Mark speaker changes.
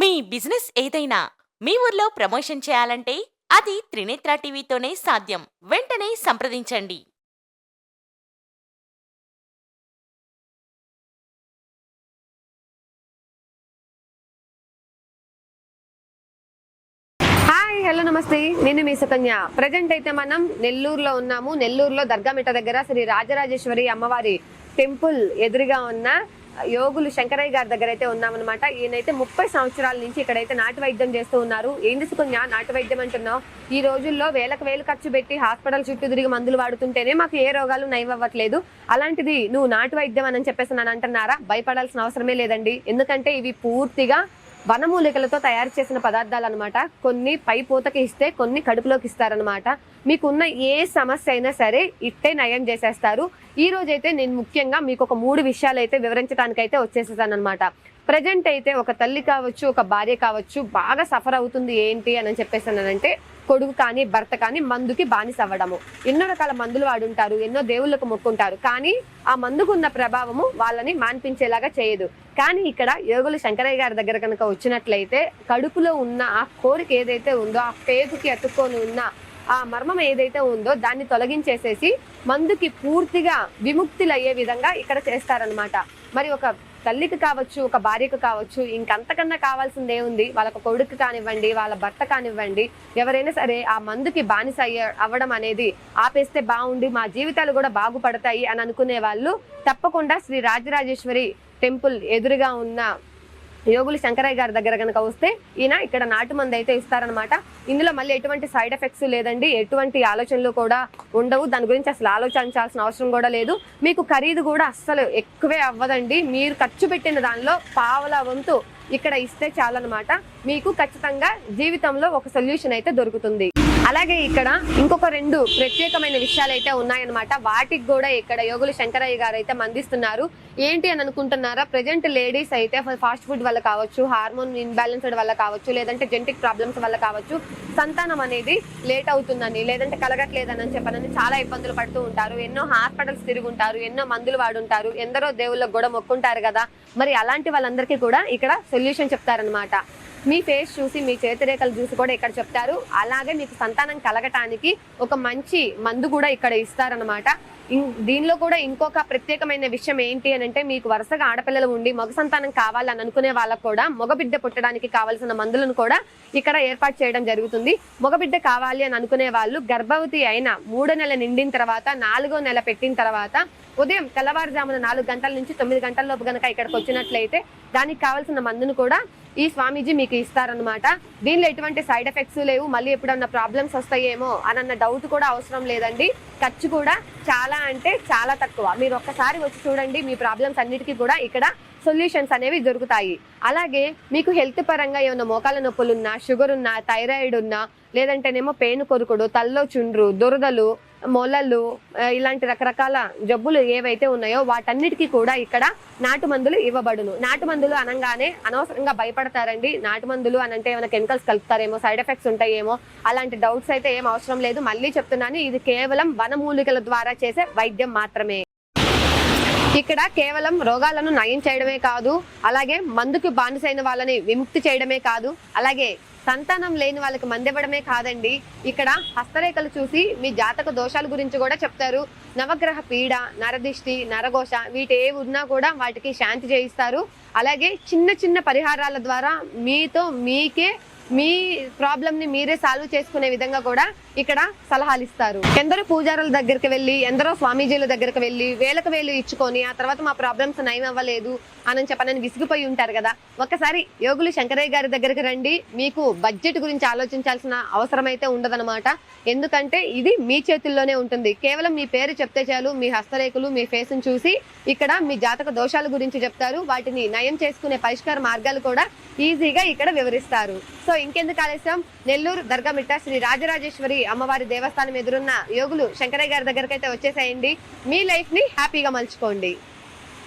Speaker 1: మీ business ఏదైనా మీ ఊర్లో promotion చేయాలంటే అది త్రినేత్ర టీవీతోనే సాధ్యం. వెంటనే సంప్రదించండి.
Speaker 2: హాయ్ హలో నమస్తే. నేను మీ సుకన్య. ప్రజెంట్ అయితే మనం నెల్లూరులో ఉన్నాము. నెల్లూరులో దర్గామిట్ట దగ్గర శ్రీ రాజరాజేశ్వరి అమ్మవారి టెంపుల్ ఎదురుగా ఉన్న యోగులు శంకరయ్య గారి దగ్గర అయితే ఉన్నామన్నమాట. ఈయనైతే ముప్పై సంవత్సరాల నుంచి ఇక్కడైతే నాటు వైద్యం చేస్తూ ఉన్నారు. ఏంది సుకన్య నాటు వైద్యం అంటున్నావు. ఈ రోజుల్లో వేలకు వేలు ఖర్చు పెట్టి హాస్పిటల్ చుట్టూ తిరిగి మందులు వాడుతుంటేనే మాకు ఏ రోగాలు నయమవ్వట్లేదు. అలాంటిది నువ్వు నాటు వైద్యం అని చెప్పేసి నన్ను అంటున్నారా? భయపడాల్సిన అవసరమే లేదండి. ఎందుకంటే ఇవి పూర్తిగా వనమూలికలతో తయారు చేసిన పదార్థాలు అనమాట కొన్ని పై పూతకి ఇస్తే కొన్ని కడుపులోకి ఇస్తారనమాట మీకున్న ఏ సమస్య అయినా సరే ఇట్టే నయం చేసేస్తారు. ఈ రోజైతే నేను ముఖ్యంగా మీకు ఒక మూడు విషయాలు అయితే వివరించడానికైతే వచ్చేసేసాను అనమాట ప్రజెంట్ అయితే ఒక తల్లి కావచ్చు ఒక భార్య కావచ్చు బాగా సఫర్ అవుతుంది ఏంటి అని చెప్పేసానంటే కొడుకు కానీ భర్త కానీ మందుకి బానిస అవ్వడము. ఎన్నో రకాల మందులు వాడుంటారు ఎన్నో దేవుళ్ళకు మొక్కుంటారు. కానీ ఆ మందుకున్న ప్రభావము వాళ్ళని మాన్పించేలాగా చేయదు. కానీ ఇక్కడ యోగులు శంకరయ్య గారి దగ్గర కనుక వచ్చినట్లయితే కడుపులో ఉన్న ఆ కోరిక ఏదైతే ఉందో ఆ పేగుకి అతుక్కొని ఉన్న ఆ మర్మం ఏదైతే ఉందో దాన్ని తొలగించేసేసి మందుకి పూర్తిగా విముక్తులయ్యే విధంగా ఇక్కడ చేస్తారనమాట మరి ఒక తల్లికి కావచ్చు ఒక భార్యకు కావచ్చు ఇంకంతకన్నా కావాల్సింది ఏముంది వాళ్ళకు కొడుకు కానివ్వండి వాళ్ళ భర్త కానివ్వండి ఎవరైనా సరే ఆ మందుకి బానిస అయ్య అవ్వడం అనేది ఆపేస్తే బాగుండి మా జీవితాలు కూడా బాగుపడతాయి అని అనుకునే వాళ్ళు తప్పకుండా శ్రీ రాజరాజేశ్వరి టెంపుల్ ఎదురుగా ఉన్న యోగులు శంకరయ్య గారి దగ్గర కనుక వస్తే ఈయన ఇక్కడ నాటు మంది అయితే ఇస్తారనమాట ఇందులో మళ్ళీ ఎటువంటి సైడ్ ఎఫెక్ట్స్ లేదండి. ఎటువంటి ఆలోచనలు కూడా ఉండవు. దాని గురించి అసలు ఆలోచించాల్సిన అవసరం కూడా లేదు. మీకు ఖరీదు కూడా అస్సలు ఎక్కువే అవ్వదండి. మీరు ఖర్చు పెట్టిన దానిలో పావల వంతు ఇక్కడ ఇస్తే చాలన్నమాట. మీకు ఖచ్చితంగా జీవితంలో ఒక సొల్యూషన్ అయితే దొరుకుతుంది. అలాగే ఇక్కడ ఇంకొక రెండు ప్రత్యేకమైన విషయాలు అయితే ఉన్నాయన్నమాట. వాటికి కూడా ఇక్కడ యోగులు శంకరయ్య గారు అయితే మందిస్తున్నారు. ఏంటి అని అనుకుంటున్నారా? ప్రజెంట్ లేడీస్ అయితే ఫాస్ట్ ఫుడ్ వల్ల కావచ్చు హార్మోన్ ఇన్బ్యాలెన్స్డ్ వల్ల కావచ్చు లేదంటే జెంటిక్ ప్రాబ్లమ్స్ వల్ల కావచ్చు సంతానం అనేది లేట్ అవుతుందని లేదంటే కలగట్లేదని చెప్పనని చాలా ఇబ్బందులు పడుతూ ఉంటారు. ఎన్నో హాస్పిటల్స్ తిరుగుంటారు ఎన్నో మందులు వాడుంటారు ఎందరో దేవుళ్ళకు కూడా మొక్కుంటారు కదా. మరి అలాంటి వాళ్ళందరికీ కూడా ఇక్కడ సొల్యూషన్ చెప్తారనమాట మీ ఫేస్ చూసి మీ చేతిరేఖలు చూసి కూడా ఇక్కడ చెప్తారు. అలాగే మీకు సంతానం కలగటానికి ఒక మంచి మందు కూడా ఇక్కడ ఇస్తారనమాట దీనిలో కూడా ఇంకొక ప్రత్యేకమైన విషయం ఏంటి అని అంటే మీకు వరుసగా ఆడపిల్లలు ఉండి మగ సంతానం కావాలని అనుకునే వాళ్ళకు కూడా మగబిడ్డ పుట్టడానికి కావాల్సిన మందులను కూడా ఇక్కడ ఏర్పాటు చేయడం జరుగుతుంది. మగబిడ్డ కావాలి అని అనుకునే వాళ్ళు గర్భవతి అయిన మూడో నెల నిండిన తర్వాత నాలుగో నెల పెట్టిన తర్వాత ఉదయం తెల్లవారుజామున నాలుగు గంటల నుంచి తొమ్మిది గంటల లోపు గనక ఇక్కడికి వచ్చినట్లయితే దానికి కావాల్సిన మందును కూడా ఈ స్వామీజీ మీకు ఇస్తారనమాట దీనిలో ఎటువంటి సైడ్ ఎఫెక్ట్స్ లేవు. మళ్ళీ ఎప్పుడన్నా ప్రాబ్లమ్స్ వస్తాయేమో అనన్న డౌట్ కూడా అవసరం లేదండి. ఖర్చు కూడా చాలా అంటే చాలా తక్కువ. మీరు ఒక్కసారి వచ్చి చూడండి మీ ప్రాబ్లమ్స్ అన్నిటికీ కూడా ఇక్కడ సొల్యూషన్స్ అనేవి దొరుకుతాయి. అలాగే మీకు హెల్త్ పరంగా ఏమైనా మోకాల నొప్పులు ఉన్నా షుగర్ ఉన్నా థైరాయిడ్ ఉన్నా లేదంటేనేమో పెయిన్ కొరుకుడు తల్లో చుండ్రు దురదలు మొలలు ఇలాంటి రకరకాల జబ్బులు ఏవైతే ఉన్నాయో వాటన్నిటికీ కూడా ఇక్కడ నాటు మందులు ఇవ్వబడును. నాటు మందులు అనగానే అనవసరంగా భయపడతారండి. నాటు మందులు అనంటే ఏమైనా కెమికల్స్ కలుపుతారేమో సైడ్ ఎఫెక్ట్స్ ఉంటాయేమో అలాంటి డౌట్స్ అయితే ఏం అవసరం లేదు. మళ్ళీ చెప్తున్నాను ఇది కేవలం వనమూలికల ద్వారా చేసే వైద్యం మాత్రమే. ఇక్కడ కేవలం రోగాలను నయం చేయడమే కాదు అలాగే మందుకు బానిసైన వాళ్ళని విముక్తి చేయడమే కాదు అలాగే సంతానం లేని వాళ్ళకి మందివ్వడమే కాదండి. ఇక్కడ హస్తరేఖలు చూసి మీ జాతక దోషాల గురించి కూడా చెప్తారు. నవగ్రహ పీడ నరదిష్టి నరఘోష వీటి ఏ ఉన్నా కూడా వాటికి శాంతి చేయిస్తారు. అలాగే చిన్న చిన్న పరిహారాల ద్వారా మీతో మీకే మీ ప్రాబ్లమ్ని మీరే సాల్వ్ చేసుకునే విధంగా కూడా ఇక్కడ సలహాలు ఇస్తారు. ఎందరో పూజారుల దగ్గరికి వెళ్ళి ఎందరో స్వామీజీల దగ్గరికి వెళ్ళి వేలకు వేలు ఇచ్చుకొని ఆ తర్వాత మా ప్రాబ్లమ్స్ నయం అవ్వలేదు అని చెప్పనని విసిగిపోయి ఉంటారు కదా. ఒక్కసారి యోగులు శంకరయ్య గారి దగ్గరికి రండి. మీకు బడ్జెట్ గురించి ఆలోచించాల్సిన అవసరం అయితే ఉండదనమాట ఎందుకంటే ఇది మీ చేతుల్లోనే ఉంటుంది. కేవలం మీ పేరు చెప్తే చాలు మీ హస్తరేఖలు మీ ఫేస్ చూసి ఇక్కడ మీ జాతక దోషాల గురించి చెప్తారు. వాటిని నయం చేసుకునే పరిష్కార మార్గాలు కూడా ఈజీగా ఇక్కడ వివరిస్తారు. సో సో ఇంకెందుకు ఆలస్యం? నెల్లూరు దర్గామిట్ట శ్రీ రాజరాజేశ్వరి అమ్మవారి దేవస్థానం ఎదురున్న యోగులు శంకరయ్య గారి దగ్గరకైతే వచ్చేసేయండి. మీ లైఫ్ని హ్యాపీగా మలుచుకోండి.